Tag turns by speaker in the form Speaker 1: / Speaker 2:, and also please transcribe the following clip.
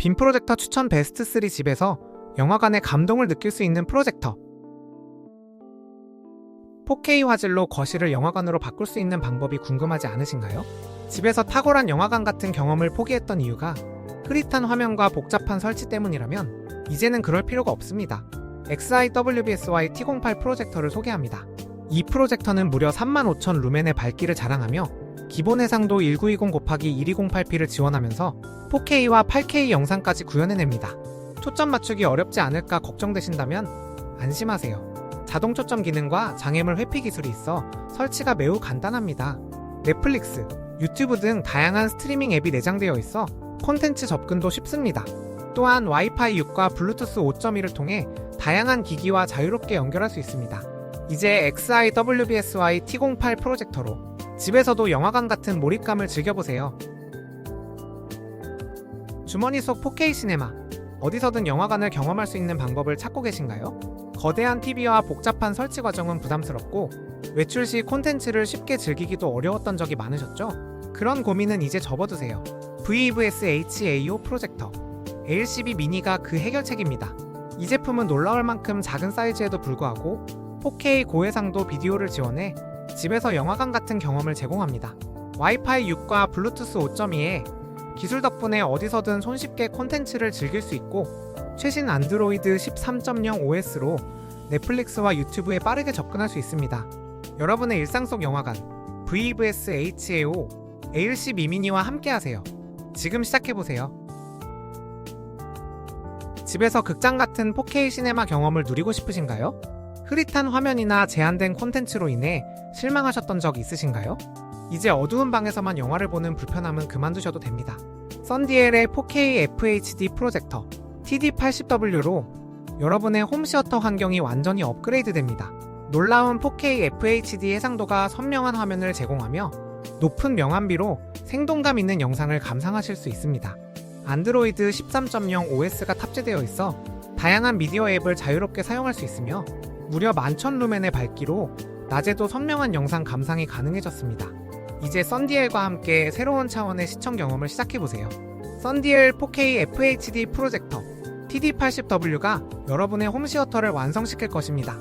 Speaker 1: 빔 프로젝터 추천 베스트 3 집에서 영화관의 감동을 느낄 수 있는 프로젝터. 4K 화질로 거실을 영화관으로 바꿀 수 있는 방법이 궁금하지 않으신가요? 집에서 탁월한 영화관 같은 경험을 포기했던 이유가 흐릿한 화면과 복잡한 설치 때문이라면 이제는 그럴 필요가 없습니다. XIWBSY T08 프로젝터를 소개합니다. 이 프로젝터는 무려 35,000 루멘의 밝기를 자랑하며 기본 해상도 1920 곱하기 1208p를 지원하면서 4K와 8K 영상까지 구현해냅니다. 초점 맞추기 어렵지 않을까 걱정되신다면 안심하세요. 자동 초점 기능과 장애물 회피 기술이 있어 설치가 매우 간단합니다. 넷플릭스, 유튜브 등 다양한 스트리밍 앱이 내장되어 있어 콘텐츠 접근도 쉽습니다. 또한 와이파이 6과 블루투스 5.1을 통해 다양한 기기와 자유롭게 연결할 수 있습니다. 이제 XIWBSY T08 프로젝터로 집에서도 영화관 같은 몰입감을 즐겨보세요. 주머니 속 4K 시네마. 어디서든 영화관을 경험할 수 있는 방법을 찾고 계신가요? 거대한 TV와 복잡한 설치 과정은 부담스럽고 외출 시 콘텐츠를 쉽게 즐기기도 어려웠던 적이 많으셨죠? 그런 고민은 이제 접어두세요. VVS HAO 프로젝터 ALCB 미니가 그 해결책입니다. 이 제품은 놀라울 만큼 작은 사이즈에도 불구하고 4K 고해상도 비디오를 지원해 집에서 영화관 같은 경험을 제공합니다. 와이파이 6과 블루투스 5.2에 기술 덕분에 어디서든 손쉽게 콘텐츠를 즐길 수 있고 최신 안드로이드 13.0 OS로 넷플릭스와 유튜브에 빠르게 접근할 수 있습니다. 여러분의 일상 속 영화관 VVS HAO ALC 미미니와 함께하세요. 지금 시작해보세요. 집에서 극장 같은 4K 시네마 경험을 누리고 싶으신가요? 흐릿한 화면이나 제한된 콘텐츠로 인해 실망하셨던 적 있으신가요? 이제 어두운 방에서만 영화를 보는 불편함은 그만두셔도 됩니다. 썬디엘의 4K FHD 프로젝터 TD80W로 여러분의 홈시어터 환경이 완전히 업그레이드 됩니다. 놀라운 4K FHD 해상도가 선명한 화면을 제공하며 높은 명암비로 생동감 있는 영상을 감상하실 수 있습니다. 안드로이드 13.0 OS가 탑재되어 있어 다양한 미디어 앱을 자유롭게 사용할 수 있으며 무려 11,000 루멘의 밝기로 낮에도 선명한 영상 감상이 가능해졌습니다. 이제 썬디엘과 함께 새로운 차원의 시청 경험을 시작해보세요. 썬디엘 4K FHD 프로젝터 TD80W가 여러분의 홈시어터를 완성시킬 것입니다.